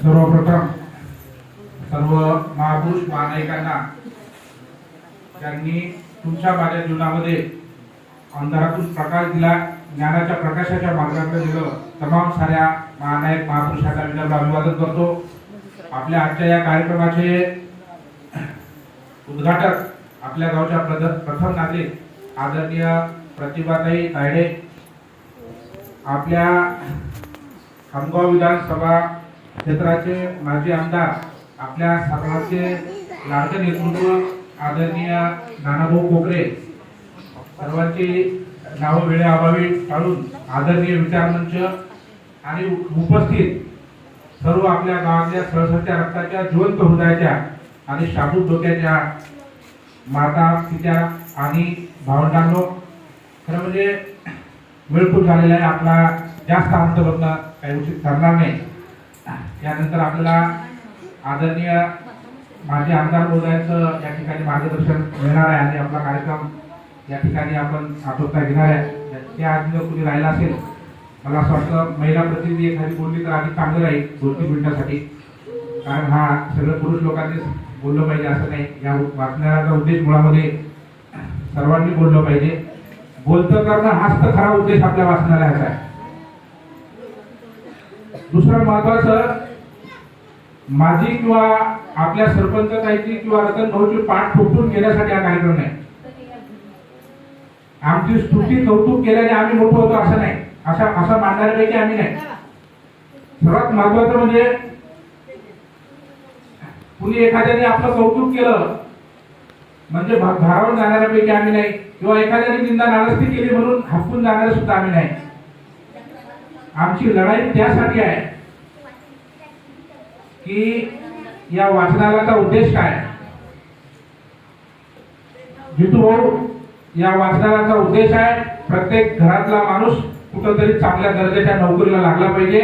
सर्वप्रथम सर्व महापुरुष महानायकांना त्यांनी तुमच्या माझ्या जीवनामध्ये अंधारातून प्रकाश दिला ज्ञानाच्या प्रकाशाच्या मार्गाकडे दिलं तमाम साऱ्या महानायक महापुरुषांना विनम्र अभिवादन करतो. आपल्या आजच्या या कार्यक्रमाचे उद्घाटक आपल्या गावच्या प्रथम नागरिक आदरणीय प्रतिभाताई तायडे. आपल्या खामगाव विधानसभा क्षेत्राचे माजी आमदार आपल्या सर्वांचे लाडके नेतृत्व आदरणीय नानाभाऊ कोकरे सर्वांची नावं वेळेअभावी टाळून आदरणीय विचारमंच आणि उपस्थित सर्व आपल्या गावातल्या सळसळत्या रक्ताच्या जिवंत हृदयाच्या आणि शाबूत डोक्याच्या माता पित्या आणि भावंडांनो खरं म्हणजे वेळ झालेला आहे आपला जास्त अंत बघणं काही उचित ठरणार नाही. त्यानंतर आपल्याला आदरणीय माजी आमदार महोदयांचं या ठिकाणी मार्गदर्शन मिळणार आहे. आणि आपला कार्यक्रम या ठिकाणी आपण आटोपता घेणार आहे. त्या आधी जर कुणी राहिला असेल मला असं वाटतं महिला प्रतिनिधी एखादी बोलली तर आधी चांगलं राहील दोन तीन मिनिटासाठी. कारण हा सगळं पुरुष लोकांनीच बोललं पाहिजे असं नाही. या वाचण्याचा उद्देश मुळामध्ये सर्वांनी बोललं पाहिजे. बोलतं करणं हाच तर खरा उद्देश आपल्या वाचणाऱ्याचा आहे. दुसरं महत्वाचं माझी किंवा आपल्या सरपंच ताईची किंवा रतन भाऊची पाठ फुटून घेण्यासाठी हा कार्यक्रम नाही आमची स्तुती कौतुक केल्याने आम्ही मोठं होतो असं नाही. असा असं मानणाऱ्यापैकी आम्ही नाही. सर्वात महत्वाचं म्हणजे कुणी एखाद्याने आपलं कौतुक केलं म्हणजे भारावून जाणाऱ्यापैकी आम्ही नाही. किंवा एखाद्याने निंदा नाराजगी केली म्हणून हपून जाणारे सुद्धा आम्ही नाही. आमची लढाई त्यासाठी आहे की या वाचनालयाचा उद्देश काय? जितू भाऊ या वाचनालयाचा उद्देश आहे प्रत्येक घरातला माणूस कुठंतरी चांगल्या दर्जाच्या नोकरीला लागला पाहिजे.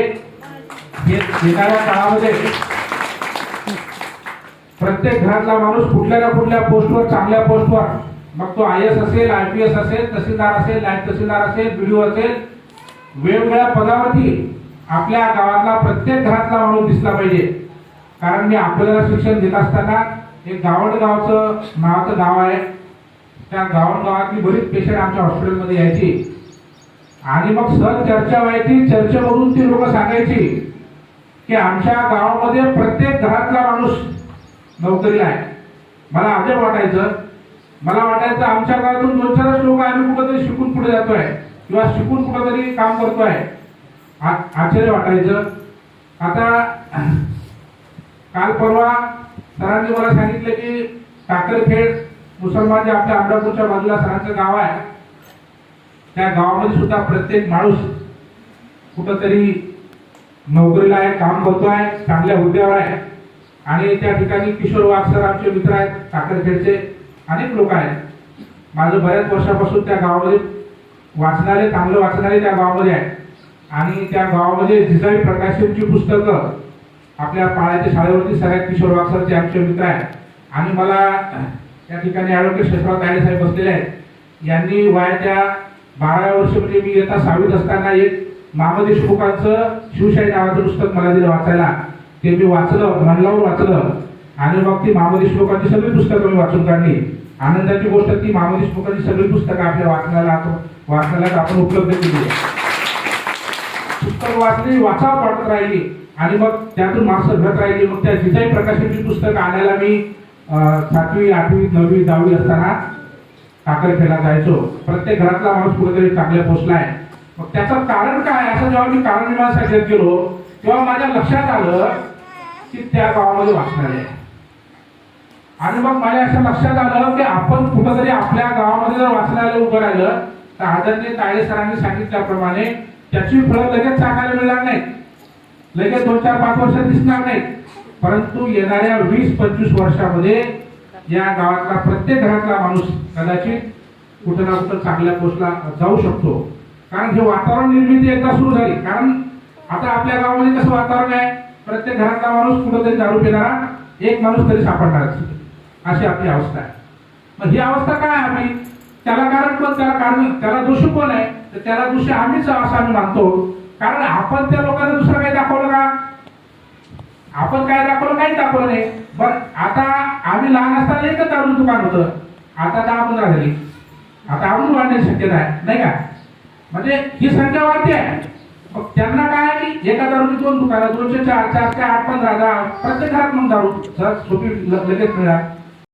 येणाऱ्या काळामध्ये प्रत्येक घरातला माणूस कुठल्या ना कुठल्या पोस्टवर चांगल्या पोस्टवर मग तो आय एस असेल आय पी एस असेल तहसीलदार असेल नायब तहसीलदार असेल बीडीओ असेल वेगवेगळ्या पदावरती आपल्या गावातला प्रत्येक घरातला माणूस दिसला पाहिजे. कारण मी आपल्याला शिक्षण देत असताना एक गावड गावचं नावाचं गाव आहे. त्या गावड गावातली बरीच पेशंट आमच्या हॉस्पिटलमध्ये यायची. आणि मग सर चर्चा व्हायची चर्चेवरून ती लोक सांगायची की आमच्या गावामध्ये प्रत्येक घरातला माणूस नोकरीला आहे. मला अजब वाटायचं. मला वाटायचं आमच्या गावातून दोन चारच लोक आम्ही कुठंतरी शिकून पुढे जातोय. किंवा शिकून कुठंतरी काम करतोय. आ- आश्चर्य वाटायचं. आता काल परवा सरांनी मला सांगितलं की टाकरखेड मुसलमान जे आपल्या अमरापूरच्या बाजूला सरांचं गाव आहे त्या गावामध्ये सुद्धा प्रत्येक माणूस कुठंतरी नोकरीला आहे काम करतो आहे चांगल्या हुद्द्यावर आहे. आणि त्या ठिकाणी किशोर वाघ सर आमचे मित्र आहेत टाकरखेडचे अनेक लोक आहेत. माझं बऱ्याच वर्षापासून त्या गावामध्ये वाचणारे चांगलं वाचणारे त्या गावामध्ये आहे आणि त्या गावामध्ये जिजाई प्रकाशनची पुस्तकं आपल्या पाळ्याच्या शाळेवरती सगळ्यात किशोर वाक्सरचे आमचे मित्र आहेत. आणि मला त्या ठिकाणी ॲडव्होकेट शेषराव तायडे साहेब बसलेले आहेत. यांनी वयाच्या बाराव्या वर्ष म्हणजे मी येता सहावीत असताना एक मामा देशमुखांचं शिवशाही नावाचं पुस्तक मला दिलं वाचायला. ते मी वाचलं मन लावून वाचलं. आणि मग ती मामा देशमुखांची सगळी पुस्तकं मी वाचून काढली. आनंदाची गोष्ट ती मामोदी देशमुखांची सगळी पुस्तकं आपल्या वाचनाला वाचनालयात आपण उपलब्ध केली आहे. पुस्तक वाचली वाचा पडत राहिली आणि मग त्यातून माणसं घडत राहिली. मग त्या जिजाई प्रकाशनची पुस्तकं आणायला मी सातवी आठवी नववी दहावी असताना टाकरखेडला जायचो. प्रत्येक घरातला माणूस कुठेतरी चांगल्या पोचला आहे. मग त्याचं कारण काय असं जेव्हा मी कारण मीमांसा घेत गेलो तेव्हा माझ्या लक्षात आलं की त्या गावामध्ये वाचणार आहे. आणि मग माझ्या असं लक्षात आलं की आपण कुठंतरी आपल्या गावामध्ये जर वाचनालय उभं राहिलं तर आदरणीय ताळे सरांनी सांगितल्याप्रमाणे त्याची फळं लगेच चाकायला मिळणार नाही लगेच दोन चार पाच वर्ष दिसणार नाही परंतु येणाऱ्या वीस पंचवीस वर्षामध्ये या गावातला प्रत्येक घरातला माणूस कदाचित कुठं ना कुठं चांगल्या पोस्टला जाऊ शकतो. कारण हे वातावरण निर्मिती एकदा सुरू झाली. कारण आता आपल्या गावामध्ये कसं वातावरण आहे? प्रत्येक घरातला माणूस कुठंतरी दारू पिणारा एक माणूस तरी सापडणारच. अशी आपली अवस्था आहे. मग ही अवस्था काय आहे आपली? त्याला कारण कोण? त्याला कारण त्याला दोषी कोण आहे? तर त्याला दोषी आम्हीच असं आम्ही मानतो. कारण आपण त्या लोकांना दुसरं काही दाखवलं का? आपण काय दाखवलं काही दाखवलं नाही. पण आता आम्ही लहान असताना एकच दारू दुकान होतं. आता दहा पंधरा झाली. आता अजून वाढण्याची शक्यता आहे नाही का? म्हणजे ही संख्या वाढते आहे. मग त्यांना काय आहे की एका दारूची दोन दुकानं दोनशे चार चार ते आठ पंधरा दहा प्रत्येक घरात मग दारू. सहज सोपी लगेच मिळणार